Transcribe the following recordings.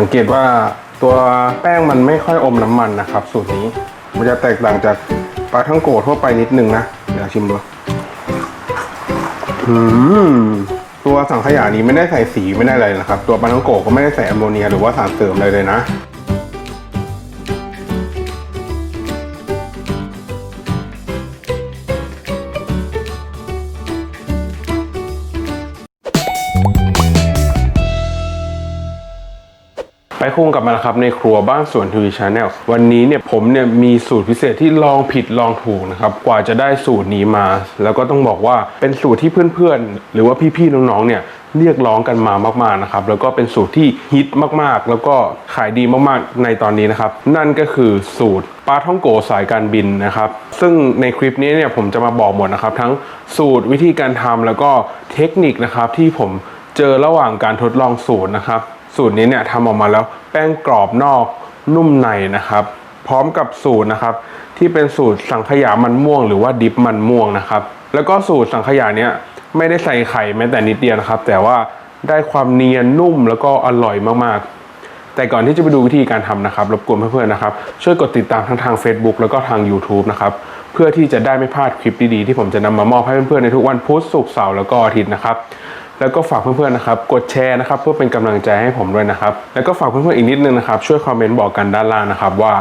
สังเกตว่าตัวแป้งมันไม่ค่อยอมน้ำมันนะครับ สูตรนี้มันจะแตกต่างจากปลาท่องโกทั่วไปนิดนึงนะเดี๋ยวชิมดูอืมตัวสังขยานี้ไม่ได้ใส่สีไม่ได้อะไรนะครับ ตัวปลาท่องโกก็ไม่ได้ใส่แอมโมเนียหรือว่าสารเสริมอะไรเลยนะ ไปคุ้งกลับมาแล้วครับในครัวบ้านสวนทวีชาแนลวันนี้เนี่ยผมเนี่ยมีสูตรพิเศษที่ลองผิดลองถูกนะครับกว่าจะได้สูตรนี้มา แล้วก็ต้องบอกว่าเป็นสูตรที่เพื่อนๆ หรือว่าพี่ๆน้องๆเนี่ยเรียกร้องกันมามากๆนะครับแล้วก็เป็นสูตรที่ฮิตมากๆ แล้วก็ขายดีมากๆในตอนนี้นะครับ นั่นก็คือสูตรปลาท่องโกสายการบินนะครับ ซึ่งในคลิปนี้เนี่ยผมจะมาบอกหมดนะครับ ทั้งสูตรวิธีการทำแล้วก็เทคนิคนะครับที่ผมเจอระหว่างการทดลองสูตรนะครับ สูตรนี้เนี่ยทำออกมาแล้วแป้งกรอบนอกนุ่มในนะครับ พร้อมกับสูตรนะครับ ที่เป็นสูตรสังขยามันม่วง หรือว่าดิบมันม่วงนะครับ แล้วก็สูตรสังขยาเนี้ยไม่ได้ใส่ไข่แม้แต่นิดเดียวนะครับ แต่ว่าได้ความเนียนนุ่มแล้วก็อร่อยมากๆ แต่ก่อนที่จะไปดูวิธีการทำนะครับรบกวนเพื่อนๆนะครับ ช่วยกดติดตามทั้งทาง Facebook แล้วก็ทาง YouTube นะครับเพื่อที่จะได้ไม่พลาดคลิปดีๆที่ผมจะนำมามอบให้เพื่อนๆในทุกวันพุธศุกร์เสาร์แล้วก็อาทิตย์นะครับ แล้วก็ฝากเพื่อนๆนะครับกดแชร์นะครับเพื่อเป็นกำลังใจให้ผมด้วยนะครับ แล้วก็ฝากเพื่อนๆอีกนิดนึงนะครับช่วยคอมเมนต์บอกกันด้านล่างนะครับว่า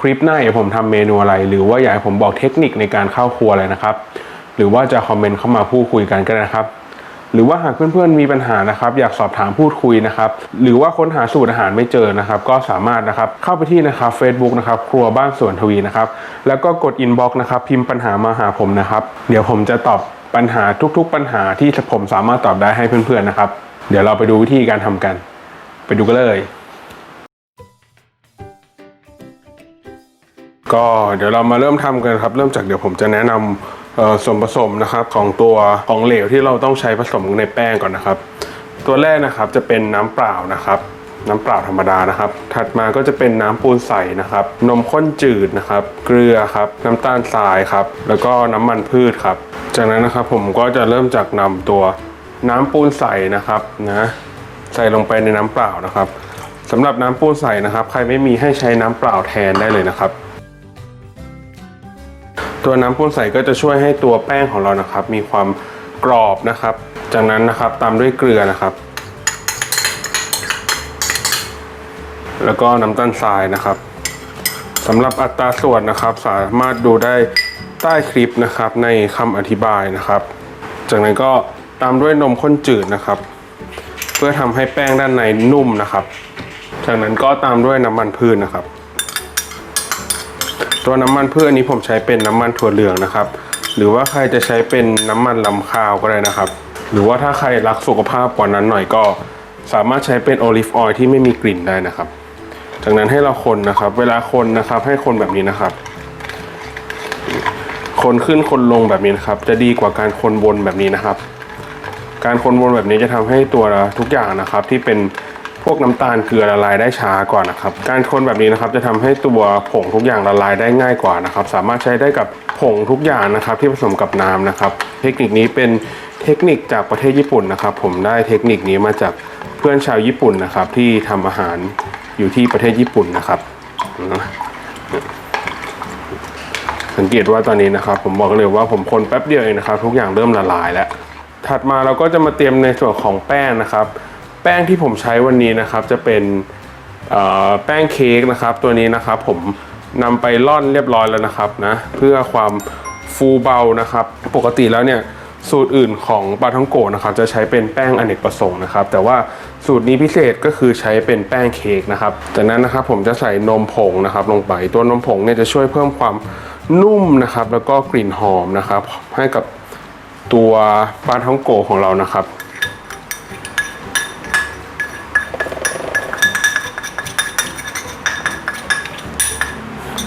คลิปหน้าอยากผมทำเมนูอะไร หรือว่าอยากให้ผมบอกเทคนิคในการเข้าครัวอะไรนะครับ หรือว่าจะคอมเมนต์เข้ามาพูดคุยกันก็ได้นะครับหรือว่าหากเพื่อนๆมีปัญหานะครับ อยากสอบถามพูดคุยนะครับ หรือว่าค้นหาสูตรอาหารไม่เจอนะครับ ก็สามารถนะครับเข้าไปที่นะครับ Facebook นะครับ ครัวบ้านสวนทวีนะครับ แล้วก็กดอินบ็อกซ์นะครับ พิมพ์ปัญหามาหาผมนะครับ เดี๋ยวผมจะตอบ ปัญหาทุกๆปัญหาที่ผมสามารถตอบได้ให้เพื่อนๆนะครับ เดี๋ยวเราไปดูวิธีการทำกัน ไปดูกันเลย ก็เดี๋ยวเรามาเริ่มทำกันครับ เริ่มจากเดี๋ยวผมจะแนะนำส่วนผสมนะครับของตัวของเหลวที่เราต้องใช้ผสมในแป้งก่อนนะครับ ตัวแรกนะครับจะเป็นน้ำเปล่านะครับ น้ำเปล่าธรรมดานะครับ ถัดมาก็จะเป็นน้ำปูนใสนะครับ นมข้นจืดนะครับ เกลือครับ น้ำตาลทรายครับ แล้วก็น้ำมันพืชครับ จากนั้นนะครับผมก็จะเริ่มจากนำตัวน้ำปูนใสนะครับนะใส่ลงไปในน้ำเปล่านะครับสำหรับน้ำปูนใสนะครับ ใครไม่มีให้ใช้น้ำเปล่าแทนได้เลยนะครับ ตัวน้ำปูนใสก็จะช่วยให้ตัวแป้งของเรานะครับ มีความกรอบนะครับ จากนั้นนะครับตามด้วยเกลือนะครับ แล้วก็น้ำตาลทรายนะครับสำหรับอัตราส่วนนะครับสามารถดูได้ใต้คลิปนะครับในคำอธิบายนะครับ จากนั้นก็ตามด้วยนมข้นจืดนะครับ เพื่อทำให้แป้งด้านในนุ่มนะครับ จากนั้นก็ตามด้วยน้ำมันพืชนะครับ ตัวน้ำมันพืชอันนี้ผมใช้เป็นน้ำมันถั่วเหลืองนะครับ หรือว่าใครจะใช้เป็นน้ำมันลำข้าวก็ได้นะครับ หรือว่าถ้าใครรักสุขภาพกว่านั้นหน่อยก็สามารถใช้เป็นโอลิฟออยล์ที่ไม่มีกลิ่นได้นะครับ จากนั้นให้เราคนนะครับ เวลาคนนะครับ ให้คนแบบนี้นะครับ คนขึ้นคนลงแบบนี้นะครับ จะดีกว่าการคนวนแบบนี้นะครับ การคนวนแบบนี้จะทำให้ตัวทุกอย่างนะครับ ที่เป็นพวกน้ำตาลเกลือละลายได้ช้ากว่านะครับ การคนแบบนี้นะครับจะทำให้ตัวผงทุกอย่างละลายได้ง่ายกว่านะครับ สามารถใช้ได้กับผงทุกอย่างนะครับ ที่ผสมกับน้ำนะครับ เทคนิคนี้เป็นเทคนิคจากประเทศญี่ปุ่นนะครับ ผมได้เทคนิคนี้มาจากเพื่อนชาวญี่ปุ่นนะครับ ที่ทำอาหาร อยู่ที่ประเทศญี่ปุ่นนะครับสังเกตว่าตอนนี้นะครับ ผมบอกเลยว่าผมคนแป๊บเดียวเองนะครับ ทุกอย่างเริ่มละลายแล้ว ถัดมาเราก็จะมาเตรียมในส่วนของแป้งนะครับ แป้งที่ผมใช้วันนี้นะครับ จะเป็นแป้งเค้กนะครับ ตัวนี้นะครับ ผมนำไปร่อนเรียบร้อยแล้วนะครับนะเพื่อความฟูเบานะครับ ปกติแล้วเนี่ย สูตรอื่นของปลาท่องโกนะครับจะใช้เป็นแป้งอเนกประสงค์นะครับ แต่ว่าสูตรนี้พิเศษก็คือใช้เป็นแป้งเค้กนะครับจากนั้นนะครับผมจะใส่นมผงนะครับ ลงไปตัวนมผงเนี่ยจะช่วยเพิ่มความนุ่มนะครับ แล้วก็กลิ่นหอมนะครับ ให้กับตัวปลาท่องโกของเรานะครับ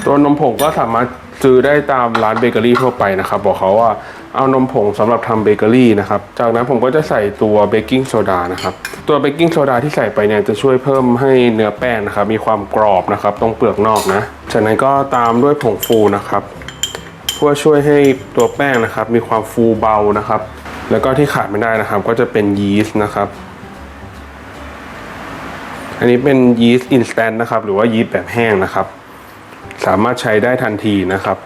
ตัวนมผงก็สามารถซื้อได้ตามร้านเบเกอรี่ทั่วไปนะครับ บอกเขาว่า เอานมผงสำหรับทำเบเกอรี่นะครับ จากนั้นผมก็จะใส่ตัวเบกกิ้งโซดานะครับ ตัวเบกกิ้งโซดาที่ใส่ไปเนี่ยจะช่วยเพิ่มให้เนื้อแป้งนะครับ มีความกรอบนะครับ ตรงเปลือกนอกนะ จากนั้นก็ตามด้วยผงฟูนะครับ เพื่อช่วยให้ตัวแป้งนะครับ มีความฟูเบานะครับ แล้วก็ที่ขาดไม่ได้นะครับ ก็จะเป็นยีสต์นะครับ อันนี้เป็นยีสต์อินสแตนต์นะครับ หรือว่ายีสต์แบบแห้งนะครับ สามารถใช้ได้ทันทีนะครับ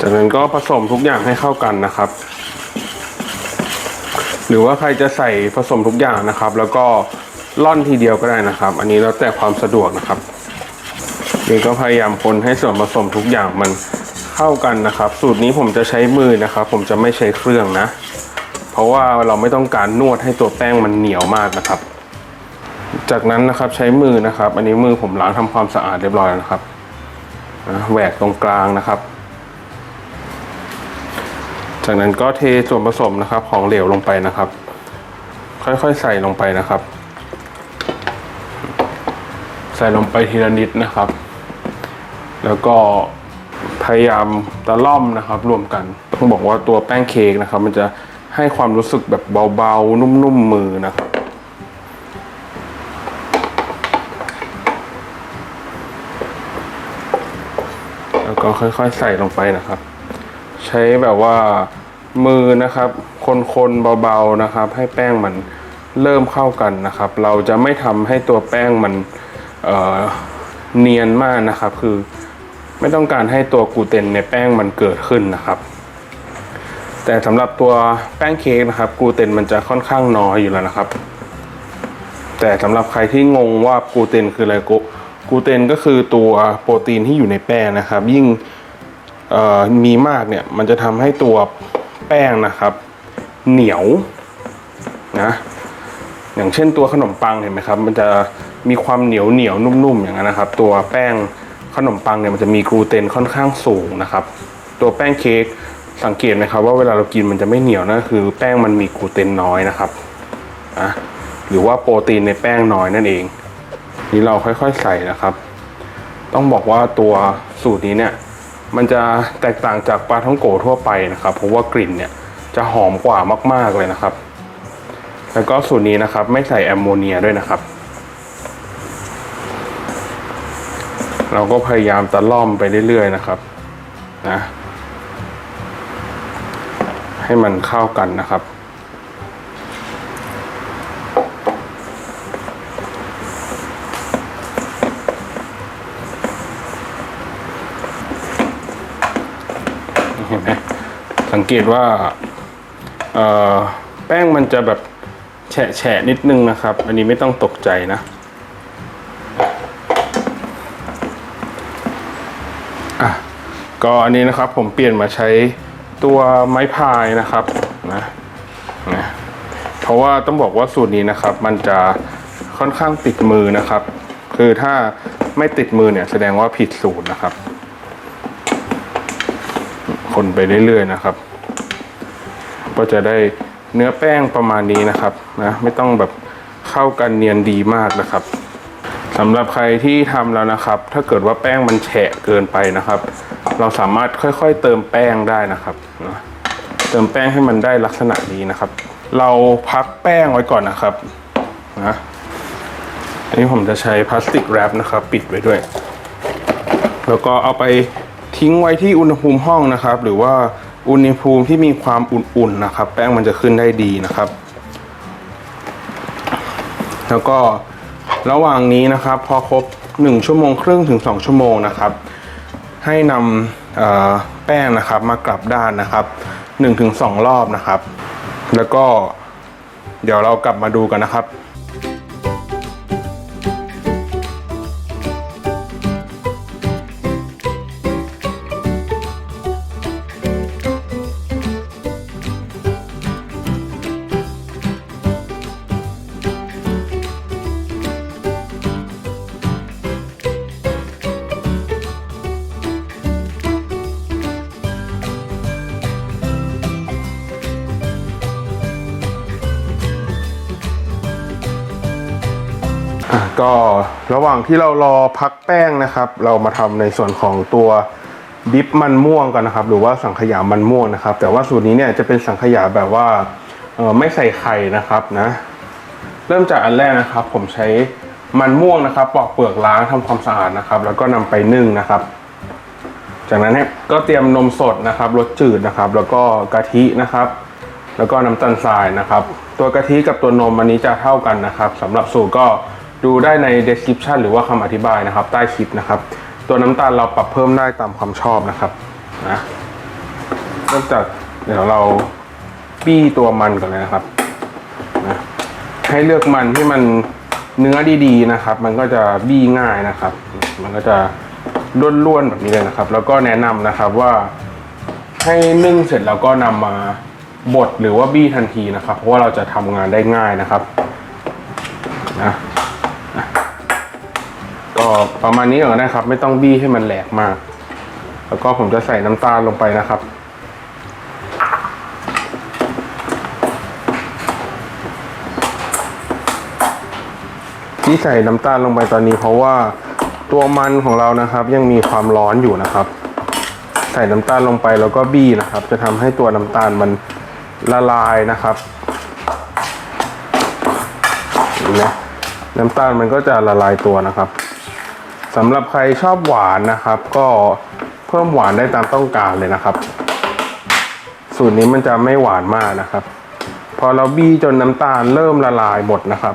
จากนั้นก็ผสมทุกอย่างให้เข้ากันนะครับ หรือว่าใครจะใส่ผสมทุกอย่างนะครับ แล้วก็ล่อนทีเดียวก็ได้นะครับ อันนี้แล้วแต่ความสะดวกนะครับนี่ก็พยายามคนให้ส่วนผสมทุกอย่างมันเข้ากันนะครับ สูตรนี้ผมจะใช้มือนะครับ ผมจะไม่ใช้เครื่องนะ เพราะว่าเราไม่ต้องการนวดให้ตัวแป้งมันเหนียวมากนะครับ จากนั้นนะครับใช้มือนะครับ อันนี้มือผมล้างทำความสะอาดเรียบร้อยแล้วนะครับแหวกตรงกลางนะครับ จากนั้นก็เทส่วนผสมนะครับของเหลวลงไปนะครับ ค่อยๆใส่ลงไปนะครับ ใส่ลงไปทีละนิดนะครับ แล้วก็พยายามตะล่อมนะครับ รวมกันต้องบอกว่าตัวแป้งเค้กนะครับ มันจะให้ความรู้สึกแบบเบาๆ นุ่มๆมือนะครับแล้วก็ค่อยๆใส่ลงไปนะครับ ใช้แบบว่ามือนะครับ คนๆเบาๆนะครับ ให้แป้งมันเริ่มเข้ากันนะครับ เราจะไม่ทำให้ตัวแป้งมันเเนียนมากนะครับ คือไม่ต้องการให้ตัวกูเตนในแป้งมันเกิดขึ้นนะครับ แต่สำหรับตัวแป้งเค้กนะครับกูเตนมันจะค่อนข้างน้อยอยู่แล้วนะครับ แต่สำหรับใครที่งงว่ากูเตนคืออะไรกูกูเตนก็คือตัวโปรตีนที่อยู่ในแป้งนะครับ ยิ่ง มีมากเนี่ยมันจะทำให้ตัวแป้งนะครับ เหนียวนะอย่างเช่นตัวขนมปังเห็นไหมครับ มันจะมีความเหนียวเหนียวนุ่มๆอย่างนั้นนะครับ ตัวแป้งขนมปังเนี่ยมันจะมีกลูเตนค่อนข้างสูงนะครับ ตัวแป้งเค้กสังเกตไหมครับ ว่าเวลาเรากินมันจะไม่เหนียวนะคือ แป้งมันมีกลูเตนน้อยนะครับอะหรือว่าโปรตีนในแป้งน้อยนั่นเอง นี่เราค่อยๆใส่นะครับ ต้องบอกว่าตัวสูตรนี้เนี่ย มันจะแตกต่างจากปลาท่องโกทั่วไปนะครับ เพราะว่ากลิ่นเนี่ยจะหอมกว่ามาก ๆเลยนะครับ แล้วก็สูตรนี้นะครับไม่ใส่แอมโมเนียด้วยนะครับ เราก็พยายามตะล่อมไปเรื่อยๆนะครับนะให้มันเข้ากันนะครับ เห็นไหม สังเกตว่าแป้งมันจะแบบแฉะแฉะนิดนึงนะครับ อันนี้ไม่ต้องตกใจนะ อะ ก็อันนี้นะครับผมเปลี่ยนมาใช้ตัวไม้พายนะครับนะนะเพราะว่าต้องบอกว่าสูตรนี้นะครับ มันจะค่อนข้างติดมือนะครับ คือถ้าไม่ติดมือเนี่ยแสดงว่าผิดสูตรนะครับ คนไปเรื่อยๆนะครับ ก็จะได้เนื้อแป้งประมาณนี้นะครับนะไม่ต้องแบบเข้ากันเนียนดีมากนะครับสำหรับใครที่ทำแล้วนะครับ ถ้าเกิดว่าแป้งมันแฉะเกินไปนะครับ เราสามารถค่อยๆเติมแป้งได้นะครับนะเติมแป้งให้มันได้ลักษณะนี้นะครับ เราพักแป้งไว้ก่อนนะครับนะอันนี้ผมจะใช้พลาสติกแรปนะครับ ปิดไว้ด้วย แล้วก็เอาไป ทิ้งไว้ที่อุณหภูมิห้องนะครับ หรือว่าอุณหภูมิที่มีความอุ่นๆนะครับ แป้งมันจะขึ้นได้ดีนะครับ แล้วก็ระหว่างนี้นะครับ พอครบ 1 ชั่วโมงครึ่งถึง 2 ชั่วโมงนะครับ ให้นำแป้งนะครับมากลับด้านนะครับ 1-2 รอบนะครับ แล้วก็เดี๋ยวเรากลับมาดูกันนะครับ ก็ระหว่างที่เรารอพักแป้งนะครับ เรามาทำในส่วนของตัวดิฟมันม่วงกันนะครับ หรือว่าสังขยามันม่วงนะครับ แต่ว่าสูตรนี้เนี่ยจะเป็นสังขยาแบบว่าไม่ใส่ไข่นะครับนะเริ่มจากอันแรกนะครับ ผมใช้มันม่วงนะครับ ปอกเปลือกล้างทำความสะอาดนะครับ แล้วก็นำไปนึ่งนะครับ จากนั้นเนี่ยก็เตรียมนมสดนะครับรสจืดนะครับ แล้วก็กะทินะครับ แล้วก็น้ำตาลทรายนะครับ ตัวกะทิกับตัวนมอันนี้จะเท่ากันนะครับสำหรับสูตรก็ ดูได้ใน description หรือว่าคำอธิบายนะครับ ใต้คลิปนะครับ ตัวน้ำตาลเราปรับเพิ่มได้ตามความชอบนะครับนะนอกจากเดี๋ยวเราบี้ตัวมันก่อนเลยนะครับนะให้เลือกมันที่มันเนื้อดีๆนะครับ มันก็จะบี้ง่ายนะครับ มันก็จะล้วนๆแบบนี้เลยนะครับ แล้วก็แนะนำนะครับว่าให้นึ่งเสร็จแล้วก็นำมาบดหรือว่าบี้ทันทีนะครับ เพราะว่าเราจะทำงานได้ง่ายนะครับนะ ก็ประมาณนี้ก่อนนะครับ ไม่ต้องบี้ให้มันแหลกมาก แล้วก็ผมจะใส่น้ำตาลลงไปนะครับ ที่ใส่น้ำตาลลงไปตอนนี้ เพราะว่าตัวมันของเรานะครับ ยังมีความร้อนอยู่นะครับ ใส่น้ำตาลลงไปแล้วก็บี้นะครับ จะทำให้ตัวน้ำตาลมันละลายนะครับนไหมน้ำตาลมันก็จะละลายตัวนะครับ สำหรับใครชอบหวานนะครับ ก็เพิ่มหวานได้ตามต้องการเลยนะครับ สูตรนี้มันจะไม่หวานมากนะครับ พอเราบี้จนน้ำตาลเริ่มละลายหมดนะครับ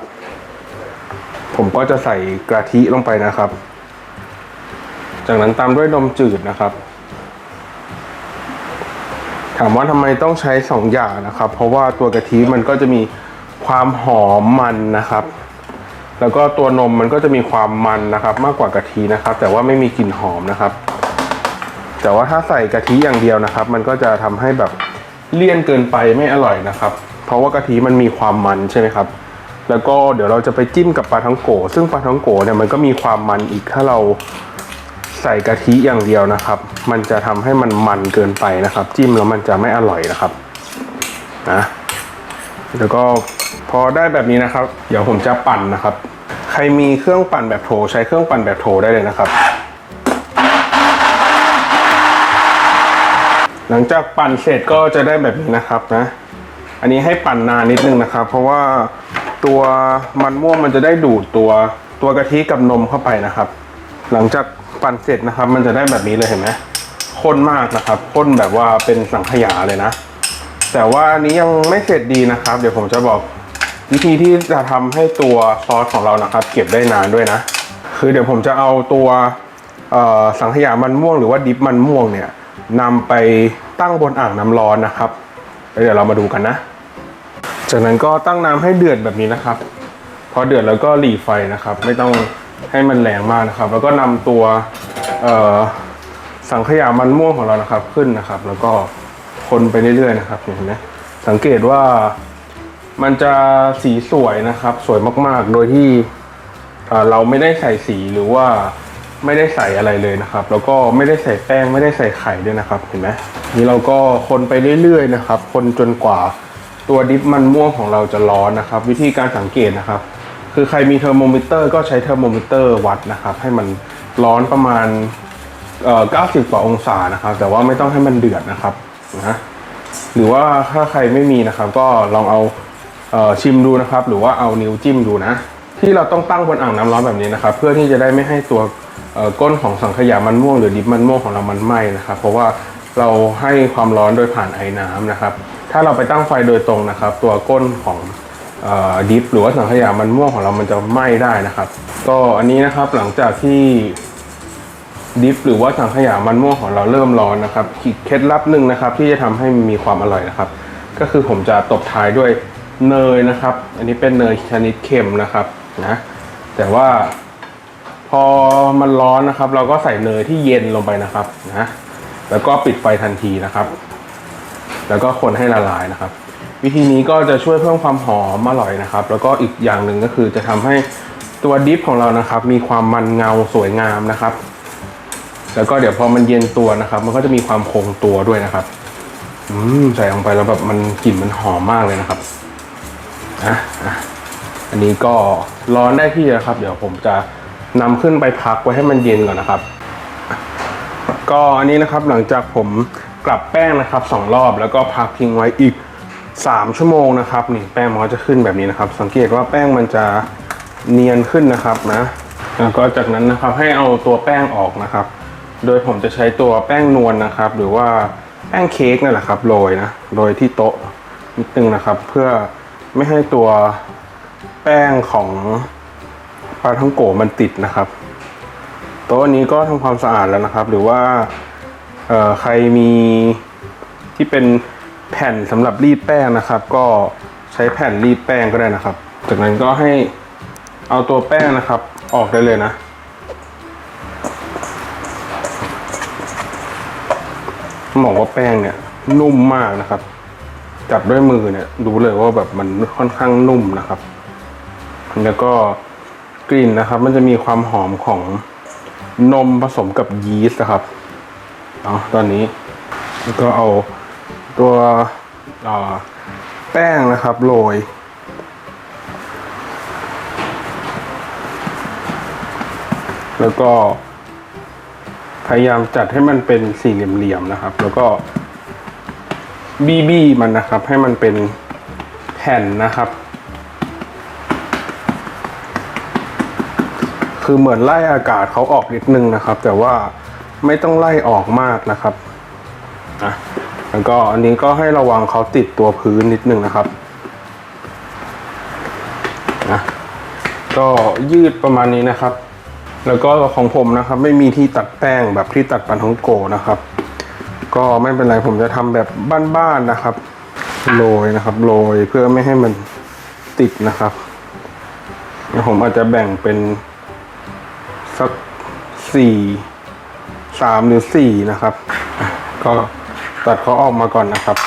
ผมก็จะใส่กะทิลงไปนะครับ จากนั้นตามด้วยนมจืดนะครับ ถามว่าทำไมต้องใช้สองอย่างนะครับ เพราะว่าตัวกะทิมันก็จะมีความหอมมันนะครับ แล้วก็ตัวนมมันก็จะมีความมันนะครับ มากกว่ากะทินะครับ แต่ว่าไม่มีกลิ่นหอมนะครับ แต่ว่าถ้าใส่กะทิอย่างเดียวนะครับ มันก็จะทำให้แบบเลี่ยนเกินไปไม่อร่อยนะครับ เพราะว่ากะทิมันมีความมันใช่ไหมครับ แล้วก็เดี๋ยวเราจะไปจิ้มกับปลาท้องโก ซึ่งปลาท้องโกเนี่ยมันก็มีความมันอีกถ้าเราใส่กะทิอย่างเดียวนะครับ มันจะทำให้มันมันเกินไปนะครับ จิ้มแล้วมันจะไม่อร่อยนะครับนะแล้วก็ พอได้แบบนี้นะครับ เดี๋ยวผมจะปั่นนะครับ ใครมีเครื่องปั่นแบบโถใช้เครื่องปั่นแบบโถได้เลยนะครับ หลังจากปั่นเสร็จก็จะได้แบบนี้นะครับนะ อันนี้ให้ปั่นนานนิดนึงนะครับ เพราะว่าตัวมันม่วงมันจะได้ดูดตัวตัวกะทิกับนมเข้าไปนะครับ หลังจากปั่นเสร็จนะครับ มันจะได้แบบนี้เลยเห็นไหมข้นมากนะครับข้นแบบว่าเป็นสังขยาเลยนะ แต่ว่าอันนี้ยังไม่เสร็จดีนะครับ เดี๋ยวผมจะบอก วิธีที่จะทำให้ตัวซอสของเรานะครับ เก็บได้นานด้วยนะ คือเดี๋ยวผมจะเอาตัวสังขยามันม่วงหรือว่าดิบมันม่วงเนี่ยนำไปตั้งบนอ่างน้ำร้อนนะครับเดี๋ยวเรามาดูกันนะ จากนั้นก็ตั้งน้ำให้เดือดแบบนี้นะครับ พอเดือดแล้วก็หลีไฟนะครับ ไม่ต้องให้มันแรงมากนะครับ แล้วก็นำตัวสังขยามันม่วงของเรานะครับขึ้นนะครับ แล้วก็คนไปเรื่อยๆนะครับเห็นไหมสังเกตว่า มันจะสีสวยนะครับ สวยมากๆ โดยที่เราไม่ได้ใส่สีหรือว่าไม่ได้ใส่อะไรเลยนะครับ แล้วก็ไม่ได้ใส่แป้งไม่ได้ใส่ไข่ด้วยนะครับเห็นไหมนี่เราก็คนไปเรื่อยๆนะครับ คนจนกว่าตัวดิฟมันม่วงของเราจะร้อนนะครับ วิธีการสังเกตนะครับ คือใครมีเทอร์โมมิเตอร์ก็ใช้เทอร์โมมิเตอร์วัดนะครับ ให้มันร้อนประมาณเอ่อ90กว่าองศานะครับ แต่ว่าไม่ต้องให้มันเดือดนะครับนะหรือว่าถ้าใครไม่มีนะครับ ก็ลองเอา ชิมดูนะครับ หรือว่าเอานิ้วจิ้มดูนะ ที่เราต้องตั้งบนอ่างน้ำร้อนแบบนี้นะครับ เพื่อที่จะได้ไม่ให้ตัวก้นของสังขยามันม่วงหรือดิบมันม่วงของเรามันไหม้นะครับ เพราะว่าเราให้ความร้อนโดยผ่านไอ้น้ำนะครับ ถ้าเราไปตั้งไฟโดยตรงนะครับ ตัวก้นของออดิฟหรือว่าสังขยามันม่วงของเรามันจะไหม้ได้นะครับ ก็อันนี้นะครับหลังจากที่ดิฟหรือว่าสังขยามันม่วงของเราเริ่มร้อนนะครับเคล็ดลับหนึ่งนะครับ ที่จะทำให้มีความอร่อยนะครับ ก็คือผมจะตบท้ายด้วย เนยนะครับ อันนี้เป็นเนยชนิดเค็มนะครับนะแต่ว่าพอมันร้อนนะครับ เราก็ใส่เนยที่เย็นลงไปนะครับนะแล้วก็ปิดไฟทันทีนะครับ แล้วก็คนให้ละลายนะครับ วิธีนี้ก็จะช่วยเพิ่มความหอมอร่อยนะครับ แล้วก็อีกอย่างหนึ่งก็คือจะทำให้ตัวดิฟของเรานะครับ มีความมันเงาสวยงามนะครับ แล้วก็เดี๋ยวพอมันเย็นตัวนะครับ มันก็จะมีความคงตัวด้วยนะครับ อืมใส่ลงไปแล้วแบบมันกลิ่นมันหอมมากเลยนะครับ นะอันนี้ก็ร้อนได้ที่แล้วครับ เดี๋ยวผมจะนำขึ้นไปพักไว้ให้มันเย็นก่อนนะครับ ก็อันนี้นะครับหลังจากผมกลับแป้งนะครับสองรอบแล้วก็พักทิ้งไว้อีก 3 ชั่วโมงนะครับนี่แป้งมันก็จะขึ้นแบบนี้นะครับ สังเกตว่าแป้งมันจะเนียนขึ้นนะครับนะแล้วก็จากนั้นนะครับให้เอาตัวแป้งออกนะครับ โดยผมจะใช้ตัวแป้งนวลนะครับ หรือว่าแป้งเค้กนั่นแหละครับโรยนะโรยที่โต๊ะนิดนึงนะครับ เพื่อ ไม่ให้ตัวแป้งของปลาท่องโกมันติดนะครับโต๊ะนี้ก็ทำความสะอาดแล้วนะครับ หรือว่าเใครมีที่เป็นแผ่นสำหรับรีดแป้งนะครับ ก็ใช้แผ่นรีดแป้งก็ได้นะครับ จากนั้นก็ให้เอาตัวแป้งนะครับ ออกได้เลยนะบอกว่าแป้งเนี่ยนุ่มมากนะครับ จับด้วยมือเนี่ยรู้เลยว่าแบบมันค่อนข้างนุ่มนะครับ แล้วก็กลิ่นนะครับ มันจะมีความหอมของนมผสมกับยีสต์นะครับเอาตอนนี้แล้วก็เอาตัวแป้งนะครับโรยแล้วก็พยายามจัดให้มันเป็นสี่เหลี่ยมๆนะครับ แล้วก็ บีบีมันนะครับ ให้มันเป็นแผ่นนะครับ คือเหมือนไล่อากาศเขาออกนิดนึงนะครับ แต่ว่าไม่ต้องไล่ออกมากนะครับนะแล้วก็อันนี้ก็ให้ระวังเขาติดตัวพื้นนิดนึงนะครับนะก็ยืดประมาณนี้นะครับ แล้วก็ของผมนะครับ ไม่มีที่ตัดแป้งแบบที่ตัดปันทองโกนะครับ ก็ไม่เป็นไรผมจะทำแบบบ้านๆนะครับโรยนะครับโรยเพื่อไม่ให้มันติดนะครับผมอาจจะแบ่งเป็นสักสี่สามหรือสี่นะครับ ก็ตัดเขาออกมาก่อนนะครับ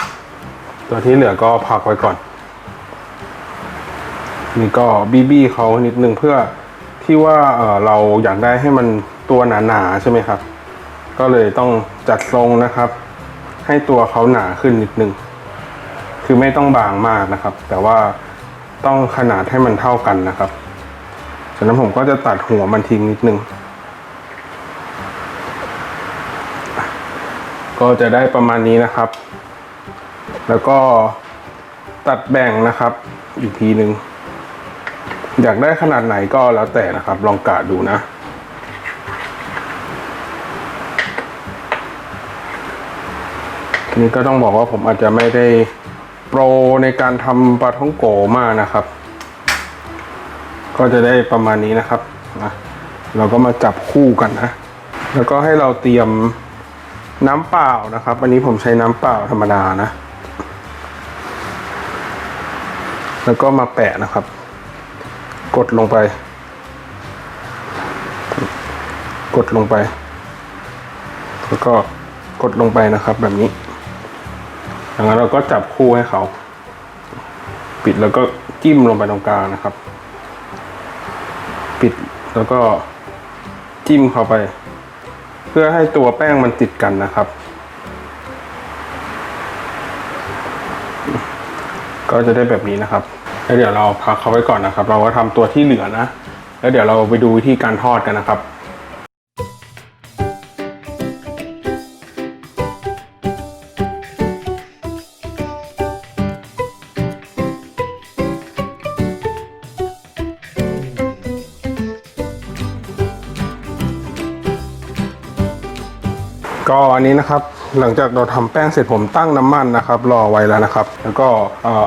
ตัวที่เหลือก็พักไว้ก่อน นี่ก็บีบีเขานิดนึงเพื่อที่ว่าเเราอยากได้ให้มันตัวหนาๆใช่ไหมครับ ก็เลยต้อง จัดทรงนะครับ ให้ตัวเขาหนาขึ้นนิดนึง คือไม่ต้องบางมากนะครับ แต่ว่าต้องขนาดให้มันเท่ากันนะครับจากนั้นผมก็จะตัดหัวมันทิ้งนิดนึง ก็จะได้ประมาณนี้นะครับ แล้วก็ตัดแบ่งนะครับ อีกทีหนึ่งอยากได้ขนาดไหนก็แล้วแต่นะครับ ลองกะดูนะ นี่ก็ต้องบอกว่าผมอาจจะไม่ได้โปรในการทำปลาท่องโกมากนะครับ ก็จะได้ประมาณนี้นะครับนะเราก็มาจับคู่กันนะ แล้วก็ให้เราเตรียมน้ำเปล่านะครับอันนี้ผมใช้น้ำเปล่าธรรมดานะ แล้วก็มาแปะนะครับ กดลงไป กดลงไป แล้วก็กดลงไปนะครับแบบนี้ ดังนั้นเราก็จับคู่ให้เขา ปิดแล้วก็จิ้มลงไปตรงกลางนะครับ ปิดแล้วก็จิ้มเข้าไป เพื่อให้ตัวแป้งมันติดกันนะครับ ก็จะได้แบบนี้นะครับแล้วเดี๋ยวเราพักเขาไว้ก่อนนะครับ เราก็ทำตัวที่เหลือนะ แล้วเดี๋ยวเราไปดูวิธีการทอดกันนะครับ ก็อันนี้นะครับหลังจากเราทำแป้งเสร็จผมตั้งน้ำมันนะครับ รอไว้แล้วนะครับ แล้วก็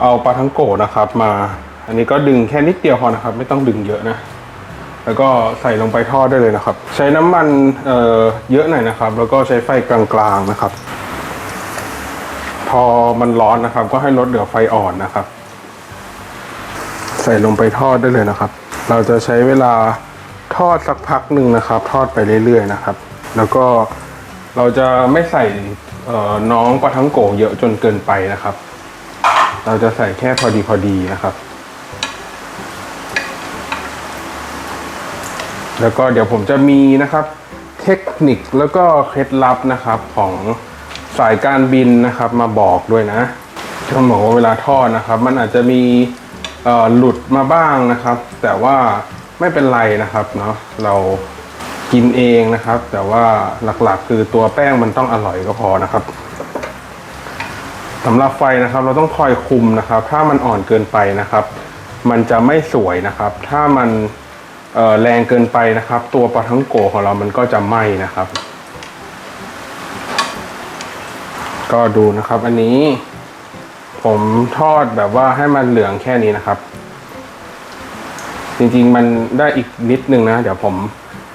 เอาปลาทั้งโกนะครับ มา อันนี้ก็ดึงแค่นิดเดียวพอนะครับ ไม่ต้องดึงเยอะนะ แล้วก็ใส่ลงไปทอดได้เลยนะครับ ใช้น้ำมันเเยอะหน่อยนะครับ แล้วก็ใช้ไฟกลางๆนะครับ พอมันร้อนนะครับ ก็ให้ลดเหลือไฟอ่อนนะครับ ใส่ลงไปทอดได้เลยนะครับ เราจะใช้เวลาทอดสักพักหนึ่งนะครับ ทอดไปเรื่อยๆนะครับ แล้วก็ เราจะไม่ใส่น้องปลาทั้งโกเยอะจนเกินไปนะครับ เราจะใส่แค่พอดีพอดีนะครับ แล้วก็เดี๋ยวผมจะมีนะครับ เทคนิคแล้วก็เคล็ดลับนะครับของสายการบินนะครับมาบอกด้วยนะต้องบอกว่าเวลาทอดนะครับ มันอาจจะมีหลุดมาบ้างนะครับ แต่ว่าไม่เป็นไรนะครับเนาะเรา กินเองนะครับ แต่ว่าหลักๆ คือตัวแป้งมันต้องอร่อยก็พอนะครับสำหรับไฟนะครับ เราต้องคอยคุมนะครับ ถ้ามันอ่อนเกินไปนะครับ มันจะไม่สวยนะครับ ถ้ามันแรงเกินไปนะครับ ตัวปลาทั้งโกของเรามันก็จะไหม้นะครับ ก็ดูนะครับ อันนี้ ผมทอดแบบว่าให้มันเหลืองแค่นี้นะครับ จริงๆมันได้อีกนิดนึงนะ เดี๋ยวผม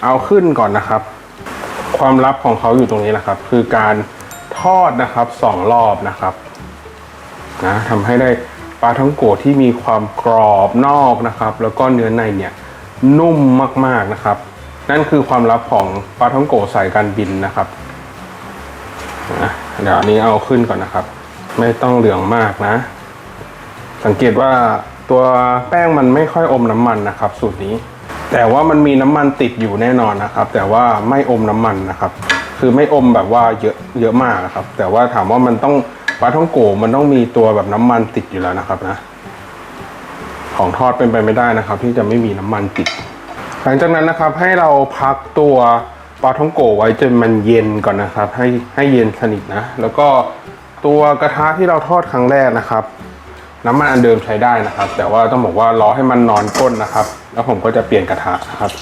เอาขึ้นก่อนนะครับ ความลับของเขาอยู่ตรงนี้แหละครับ คือการทอดนะครับสองรอบนะครับนะทำให้ได้ปลาท่องโกะที่มีความกรอบนอกนะครับ แล้วก็เนื้อในเนี่ยนุ่มมากๆนะครับ นั่นคือความลับของปลาท่องโกะสายการบินนะครับนะเดี๋ยวอันนี้เอาขึ้นก่อนนะครับ ไม่ต้องเหลืองมากนะ สังเกตว่าตัวแป้งมันไม่ค่อยอมน้ำมันนะครับ สูตรนี้ แต่ว่ามันมีน้ำมันติดอยู่แน่นอนนะครับ แต่ว่าไม่อมน้ำมันนะครับ คือไม่อมแบบว่าเยอะเยอะมากนะครับ แต่ว่าถามว่ามันต้องปลาท่องโกมันต้องมีตัวแบบน้ำมันติดอยู่แล้วนะครับนะ ของทอดเป็นไปไม่ได้นะครับ ที่จะไม่มีน้ำมันติด หลังจากนั้นนะครับให้เราพักตัวปลาท่องโกไว้จนมันเย็นก่อนนะครับ ให้ให้เย็นสนิทนะ แล้วก็ตัวกระทะที่เราทอดครั้งแรกนะครับ น้ำมันอันเดิมใช้ได้นะครับ แต่ว่าต้องบอกว่ารอให้มันนอนก้นนะครับ แล้วผมก็จะเปลี่ยนกระทะครับ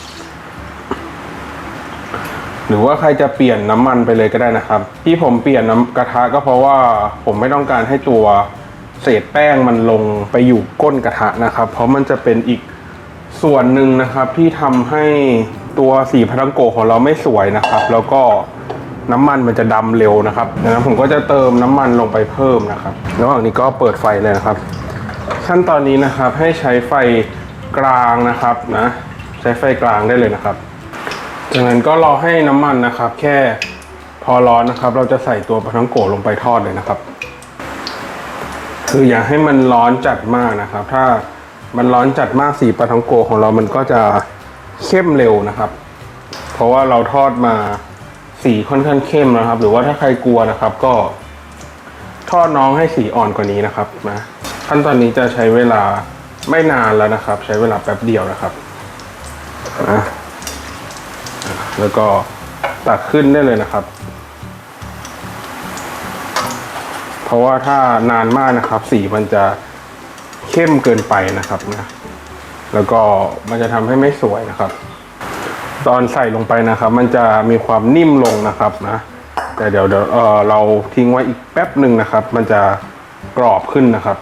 หรือว่าใครจะเปลี่ยนน้ำมันไปเลยก็ได้นะครับ ที่ผมเปลี่ยนน้ำกระทะก็เพราะว่าผมไม่ต้องการให้ตัวเศษแป้งมันลงไปอยู่ก้นกระทะนะครับ เพราะมันจะเป็นอีกส่วนหนึ่งนะครับที่ทำให้ตัวสีพาทังโกของเราไม่สวยนะครับ แล้วก็น้ำมันมันจะดำเร็วนะครับดังนั้นผมก็จะเติมน้ำมันลงไปเพิ่มนะครับ ระหว่างนี้ก็เปิดไฟเลยนะครับ ขั้นตอนนี้นะครับให้ใช้ไฟ กลางนะครับนะใช้ไฟกลางได้เลยนะครับ จากนั้นก็รอให้น้ำมันนะครับ แค่พอร้อนนะครับ เราจะใส่ตัวปลาท้องโกะลงไปทอดเลยนะครับ คืออย่าให้มันร้อนจัดมากนะครับ ถ้ามันร้อนจัดมากสีปลาท้องโกะของเรามันก็จะเข้มเร็วนะครับ เพราะว่าเราทอดมาสีค่อนข้างเข้มนะครับ หรือว่าถ้าใครกลัวนะครับ ก็ทอดน้องให้สีอ่อนกว่านี้นะครับนะขั้นตอนนี้จะใช้เวลา ไม่นานแล้วนะครับ ใช้เวลาแป๊บเดียวนะครับนะแล้วก็ตักขึ้นได้เลยนะครับ เพราะว่าถ้านานมากนะครับ สีมันจะเข้มเกินไปนะครับนะแล้วก็มันจะทำให้ไม่สวยนะครับ ตอนใส่ลงไปนะครับ มันจะมีความนิ่มลงนะครับนะแต่เดี๋ยวเดี๋ยวเออเราทิ้งไว้อีกแป๊บหนึ่งนะครับ มันจะกรอบขึ้นนะครับ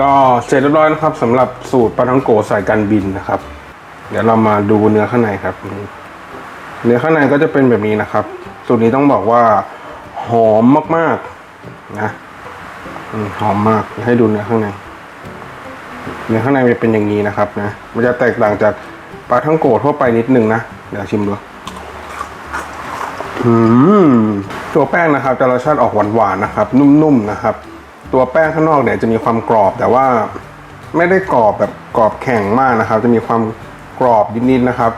ก็เสร็จเรียบร้อยนะครับสำหรับสูตรปลาทังโกะสายการบินนะครับ เดี๋ยวเรามาดูเนื้อข้างในครับ เนื้อข้างในก็จะเป็นแบบนี้นะครับ สูตรนี้ต้องบอกว่าหอมมากๆนะหอมมากให้ดูเนื้อข้างใน เนื้อข้างในมันเป็นอย่างนี้นะครับนะมันจะแตกต่างจากปลาทังโกะทั่วไปนิดนึงนะเดี๋ยวชิมดูตัวแป้งนะครับจะรสชาติออกหวานๆนะครับ นุ่มๆนะครับ ตัวแป้งข้างนอกเนี่ยจะมีความกรอบแต่ว่าไม่ได้กรอบแบบกรอบแข็งมากนะครับ จะมีความกรอบนิดๆนะครับ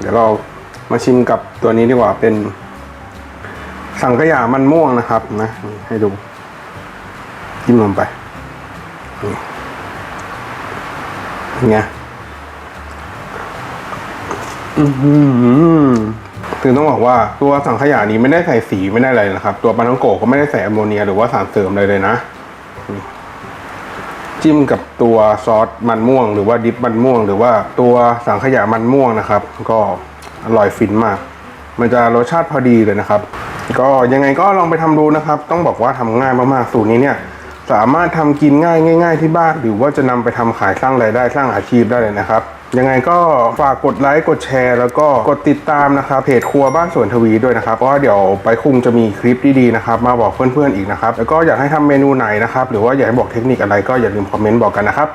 เดี๋ยวเรามาชิมกับตัวนี้ดีกว่าเป็น สังขยามันม่วงนะครับนะให้ดูจิ้มลงไปนี่เป็นไงอืมคือต้องบอกว่าตัวสังขยานี้ไม่ได้ใส่สีไม่ได้อะไรนะครับ ตัวปาทังโกก็ไม่ได้ใส่แอมโมเนียหรือว่าสารเสริมอะไรเลยนะ จิ้มกับตัวซอสมันม่วง หรือว่าดิบมันม่วง หรือว่าตัวสังขยามันม่วงนะครับ ก็อร่อยฟินมาก มันจะรสชาติพอดีเลยนะครับ ก็ยังไงก็ลองไปทำดูนะครับ ต้องบอกว่าทำง่ายมากๆสูตรนี้เนี่ยสามารถทำกินง่ายง่าย ๆ ที่บ้านหรือว่าจะนำไปทำขายสร้างรายได้สร้างอาชีพได้เลยนะครับ ยังไงก็ฝากกดไลค์กดแชร์ แล้วก็กดติดตามนะครับเพจครัวบ้านสวนทวีด้วยนะครับเพราะว่าเดี๋ยวไปคุงจะมีคลิปดีๆนะครับมาบอกเพื่อนๆอีกนะครับแล้วก็อยากให้ทำเมนูไหนนะครับหรือว่าอยากให้บอกเทคนิคอะไรก็อย่าลืมคอมเมนต์บอกกันนะครับ